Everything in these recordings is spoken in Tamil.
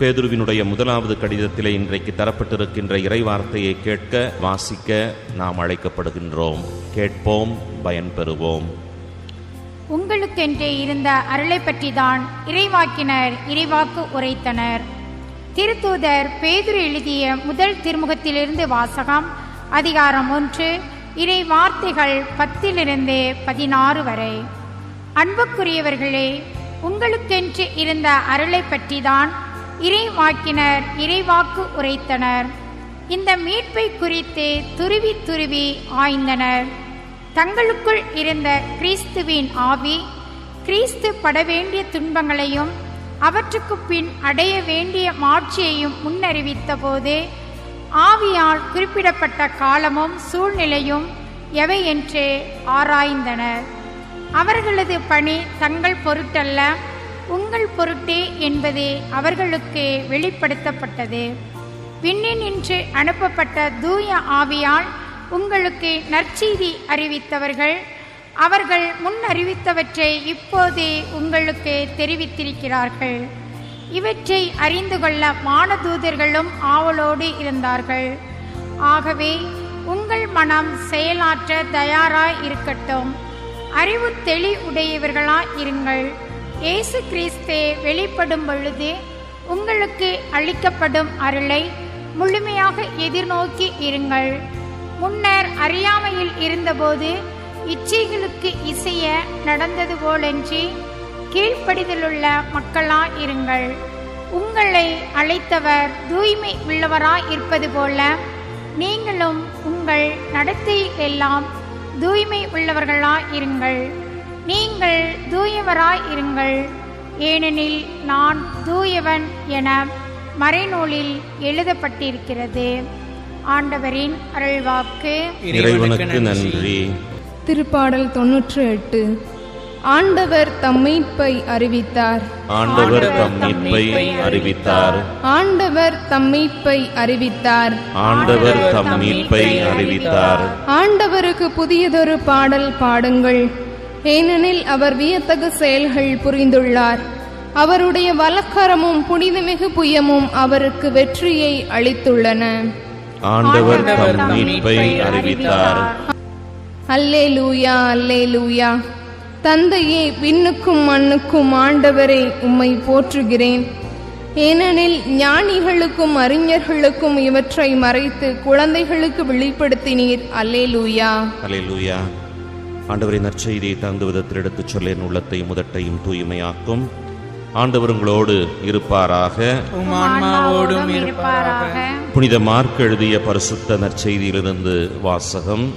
பேதுருவினுடைய முதலாவது கடிதத்திலே இன்றைக்கு தரப்பட்டிருக்கின்ற இறைவார்த்தையை கேட்க வாசிக்க நாம் அழைக்கப்படுகின்றோம். கேட்போம் பயன்பெறுவோம். உங்களுக்கென்றே இருந்த அருளை பற்றிதான் இறைவாக்கினர் இறைவாக்கு உரைத்தனர். திருத்தூதர் பேதுரு எழுதிய முதல் திருமுகத்திலிருந்து வாசகம் அதிகாரம் ஒன்று இறை வார்த்தைகள் பத்திலிருந்து பதினாறு வரை. அன்புக்குரியவர்களே உங்களுக்கென்று இருந்த அருளை பற்றிதான் இறைவாக்கினர் இறைவாக்கு உரைத்தனர். இந்த மீட்பை குறித்து துருவி துருவி ஆய்ந்தனர். தங்களுக்குள் இருந்த கிறிஸ்துவின் ஆவி கிறிஸ்து பட வேண்டிய துன்பங்களையும் அவற்றுக்கு பின் அடைய வேண்டிய மாட்சியையும் முன்னறிவித்த போது ஆவியால் குறிப்பிடப்பட்ட காலமும் சூழ்நிலையும் எவை என்று ஆராய்ந்தனர். அவர்களது பணி தங்கள் பொருட்டல்ல உங்கள் பொருட்டே என்பதே அவர்களுக்கு வெளிப்படுத்தப்பட்டது. விண்ணினின்று அனுப்பப்பட்ட தூய ஆவியால் உங்களுக்கு நற்செய்தி அறிவித்தவர்கள் அவர்கள் முன் அறிவித்தவற்றை இப்போதே உங்களுக்கு தெரிவித்திருக்கிறார்கள். இவற்றை அறிந்து கொள்ள மானதூதர்களும் ஆவலோடு இருந்தார்கள். ஆகவே உங்கள் மனம் செயலாற்ற தயாராய் இருக்கட்டும். அறிவு தெளி உடையவர்களாய் இருங்கள். இயேசு கிறிஸ்தே வெளிப்படும் பொழுது உங்களுக்கு அளிக்கப்படும் அருளை முழுமையாக எதிர்நோக்கி இருங்கள். முன்னர் அறியாமையில் இருந்தபோது இச்சைகளுக்கு இசைய நடந்தது போலன்றி கீழ்ப்படிதலுள்ள மக்களாய் இருங்கள் உங்களை அழைத்தவர் தூய்மை உள்ளவராய் இருப்பது போல நீங்களும் உங்கள் நடத்தை எல்லாம் தூய்மை உள்ளவர்களாய் இருங்கள் நீங்கள் தூயவராய் இருங்கள். ஏனெனில் நான் தூயவன் என மறைநூலில் எழுதப்பட்டிருக்கிறது. ஆண்டவரின் அருள்வாக்கு. இறைவனுக்கு நன்றி. திருப்பாடல் தொன்னூற்று எட்டு. ஆண்டவர் தம் மீட்பை அறிவித்தார். ஆண்டவர் தம் மீட்பை அறிவித்தார். ஆண்டவர் தம் மீட்பை அறிவித்தார். ஆண்டவர் தம் மீட்பை அறிவித்தார். ஆண்டவருக்கு புதியதொரு பாடல் பாடுங்கள். ஏனெனில் அவர் வியத்தகு செயல்கள் புரிந்துள்ளார். அவருடைய வலக்கரமும் புனிதமிகு புயமும் அவருக்கு வெற்றியை அளித்துள்ளன. ஆண்டவர் தம் மீட்பை அறிவித்தார். அல்லே லூயா அல்லே லூயா தந்தையே விண்ணுக்கும் மண்ணுக்கும் ஆண்டவரே உம்மை போற்றுகிறேன். ஏனெனில் ஞானிகளுக்கும் அறிஞர்களுக்கும் இவற்றை மறைத்து குழந்தைகளுக்கு வெளிப்படுத்தினீர். அல்லே லூயா அல்லேலூயா. ஆண்டவரின் நற்செய்தியை தகுந்த விதத்தில் எடுத்துச் சொல்ல என் உள்ளத்தையும் முதட்டையும் தூய்மையாக்கும். ஆண்டவர் உங்களோடு இருப்பாராக. புனித மார்க் எழுதிய பரிசுத்த நற்செய்தியிலிருந்து வாசகம்.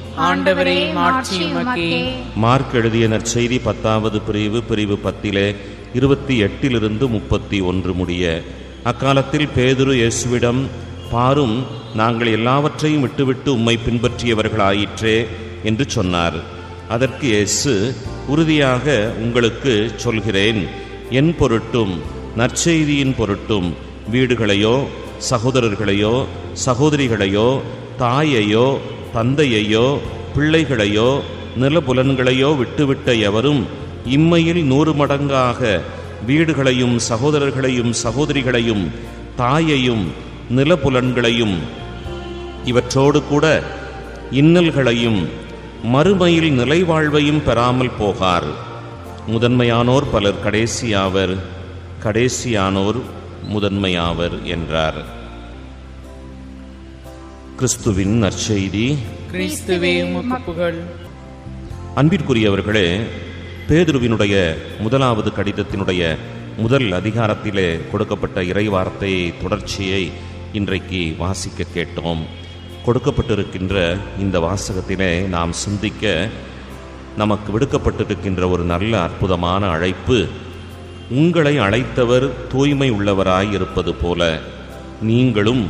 மார்க் எழுதிய நற்செய்தி பத்தாவது பிரிவு பிரிவு பத்திலே இருபத்தி எட்டிலிருந்து முப்பத்தி ஒன்று முடிய. அக்காலத்தில் பேதுரு இயேசுவிடம் பாரும் நாங்கள் எல்லாவற்றையும் விட்டுவிட்டு உம்மை பின்பற்றியவர்களாயிற்றே என்று சொன்னார். அதற்கு இயேசு உறுதியாக உங்களுக்கு சொல்கிறேன். என் பொருட்டும் நற்செய்தியின் பொருட்டும் வீடுகளையோ சகோதரர்களையோ சகோதரிகளையோ தாயையோ தந்தையையோ பிள்ளைகளையோ நிலபுலன்களையோ விட்டுவிட்ட எவரும் இம்மையில் நூறு மடங்காக வீடுகளையும் சகோதரர்களையும் சகோதரிகளையும் தாயையும் நிலபுலன்களையும் இவற்றோடு கூட இன்னல்களையும் மறுமையில் நிலைவாழ்வையும் பெறாமல் போகார். முதன்மையானோர் பலர் கடைசியாவர் கடைசியானோர் முதன்மையாவர் என்றார். கிறிஸ்துவின் நற்செய்தி. அன்பிற்குரியவர்களே பேதுருவினுடைய முதலாவது கடிதத்தினுடைய முதல் அதிகாரத்திலே கொடுக்கப்பட்ட இறைவார்த்தையை தொடர்ச்சியை இன்றைக்கு வாசிக்க கேட்டோம். கொடுக்கப்பட்டிருக்கின்ற இந்த வாசகத்திலே நாம் சிந்திக்க நமக்கு விடுக்கப்பட்டிருக்கின்ற ஒரு நல்ல அற்புதமான அழைப்பு உங்களை அழைத்தவர் தூய்மை உள்ளவராய் இருப்பது போல நீங்களும்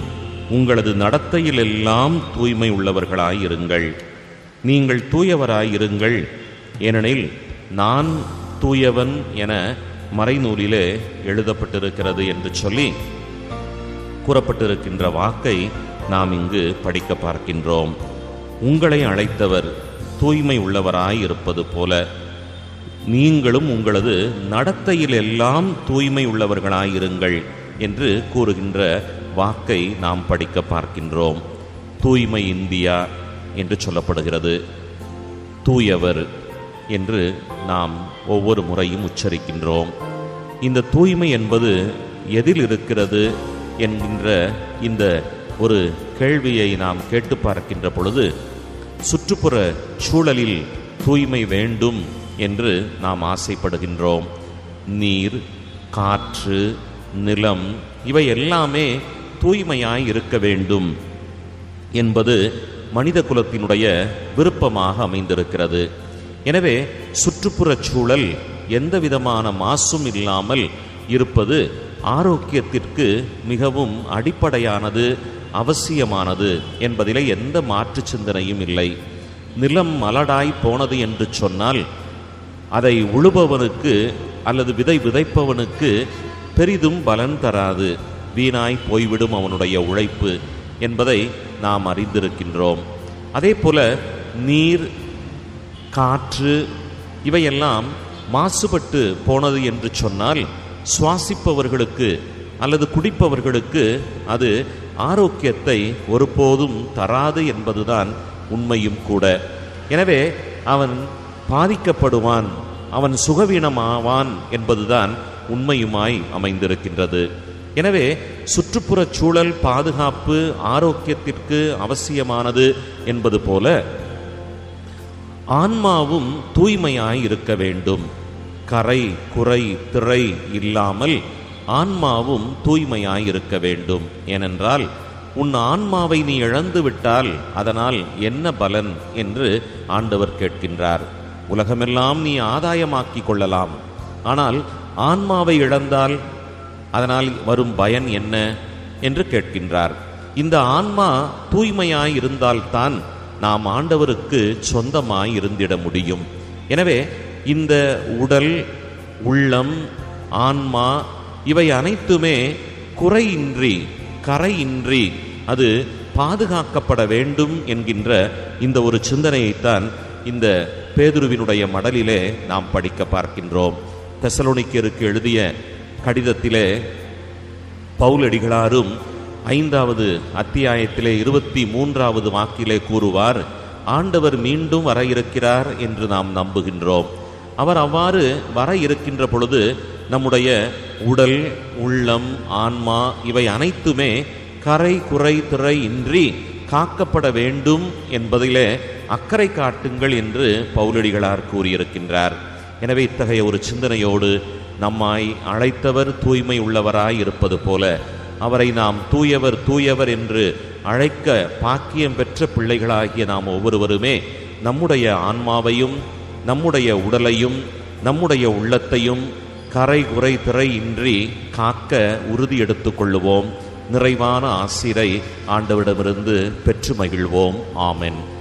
உங்களது நடத்தையிலெல்லாம் தூய்மை உள்ளவர்களாய் இருங்கள். நீங்கள் தூயவராயிருங்கள் ஏனெனில் நான் தூயவன் என மறைநூலிலே எழுதப்பட்டிருக்கிறது என்று சொல்லி கூறப்பட்டிருக்கின்ற வாக்கை நாம் இங்கு படிக்க பார்க்கின்றோம். உங்களை அழைத்தவர் தூய்மை உள்ளவராய் இருப்பது போல நீங்களும் உங்களது நடத்தையில் எல்லாம் தூய்மை உள்ளவர்களாயிருங்கள் என்று கூறுகின்ற வாக்கை நாம் படிக்க பார்க்கின்றோம். தூய்மை இந்தியா என்று சொல்லப்படுகிறது. தூயவர் என்று நாம் ஒவ்வொரு முறையும் உச்சரிக்கின்றோம். இந்த தூய்மை என்பது எதில் இருக்கிறது என்கின்ற இந்த ஒரு கேள்வியை நாம் கேட்டு பார்க்கின்ற பொழுது சுற்றுப்புற சூழலில் தூய்மை வேண்டும் என்று நாம் ஆசைப்படுகின்றோம். நீர் காற்று நிலம் இவை எல்லாமே தூய்மையாய் இருக்க வேண்டும் என்பது மனித குலத்தினுடைய விருப்பமாக அமைந்திருக்கிறது. எனவே சுற்றுப்புறச் சூழல் எந்த விதமான மாசும் இல்லாமல் இருப்பது ஆரோக்கியத்திற்கு மிகவும் அடிப்படையானது அவசியமானது என்பதிலே எந்த மாற்று சிந்தனையும் இல்லை. நிலம் மலடாய் போனது என்று சொன்னால் அதை உழுபவனுக்கு அல்லது விதை விதைப்பவனுக்கு பெரிதும் பலன் தராது. வீணாய் போய்விடும் அவனுடைய உழைப்பு என்பதை நாம் அறிந்திருக்கின்றோம். அதே போல நீர் காற்று இவையெல்லாம் மாசுபட்டு போனது என்று சொன்னால் சுவாசிப்பவர்களுக்கு அல்லது குடிப்பவர்களுக்கு அது ஆரோக்கியத்தை ஒருபோதும் தராது என்பதுதான் உண்மையும் கூட. எனவே அவன் பாதிக்கப்படுவான் அவன் சுகவீனமாவான் என்பதுதான் உண்மையுமாய் அமைந்திருக்கின்றது. எனவே சுற்றுப்புறச் சூழல் பாதுகாப்பு ஆரோக்கியத்திற்கு அவசியமானது என்பது போல ஆன்மாவும் தூய்மையாய் இருக்க வேண்டும். கரை குறை திரை இல்லாமல் ஆன்மாவும் தூய்மையாயிருக்க வேண்டும். ஏனென்றால் உன் ஆன்மாவை நீ இழந்து விட்டால் அதனால் என்ன பலன் என்று ஆண்டவர் கேட்கின்றார். உலகமெல்லாம் நீ ஆதாயமாக்கிக் கொள்ளலாம். ஆனால் ஆன்மாவை இழந்தால் அதனால் வரும் பயன் என்ன என்று கேட்கின்றார். இந்த ஆன்மா தூய்மையாய் இருந்தால்தான் நாம் ஆண்டவருக்கு சொந்தமாய் இருந்திட முடியும். எனவே இந்த உடல் உள்ளம் ஆன்மா இவை அனைத்துமே குறையின்றி கரையின்றி அது பாதுகாக்கப்பட வேண்டும் என்கின்ற இந்த ஒரு சிந்தனையைத்தான் இந்த பேதுருவினுடைய மடலிலே நாம் படிக்க பார்க்கின்றோம். தெசலோனிக்கருக்கு எழுதிய கடிதத்திலே பவுலடிகளாரும் ஐந்தாவது அத்தியாயத்திலே இருபத்தி மூன்றாவது வாக்கிலே கூறுவார் ஆண்டவர் மீண்டும் வர இருக்கிறார் என்று நாம் நம்புகின்றோம். அவர் அவ்வாறு வர இருக்கின்ற பொழுது நம்முடைய உடல் உள்ளம் ஆன்மா இவை அனைத்துமே கரை குறை திரை இன்றி காக்கப்பட வேண்டும் என்பதிலே அக்கறை காட்டுங்கள் என்று பௌலடிகளார் கூறியிருக்கின்றார். எனவே இத்தகைய ஒரு சிந்தனையோடு நம்மாய் அழைத்தவர் தூய்மை உள்ளவராய் இருப்பது போல அவரை நாம் தூயவர் தூயவர் என்று அழைக்க பாக்கியம் பெற்ற பிள்ளைகளாகிய நாம் ஒவ்வொருவருமே நம்முடைய ஆன்மாவையும் நம்முடைய உடலையும் நம்முடைய உள்ளத்தையும் கரை குறை திரை இன்றி காக்க உறுதி எடுத்துக் கொள்ளுவோம். நிறைவான ஆசிரை ஆண்டவிடமிருந்து பெற்று மகிழ்வோம். ஆமென்.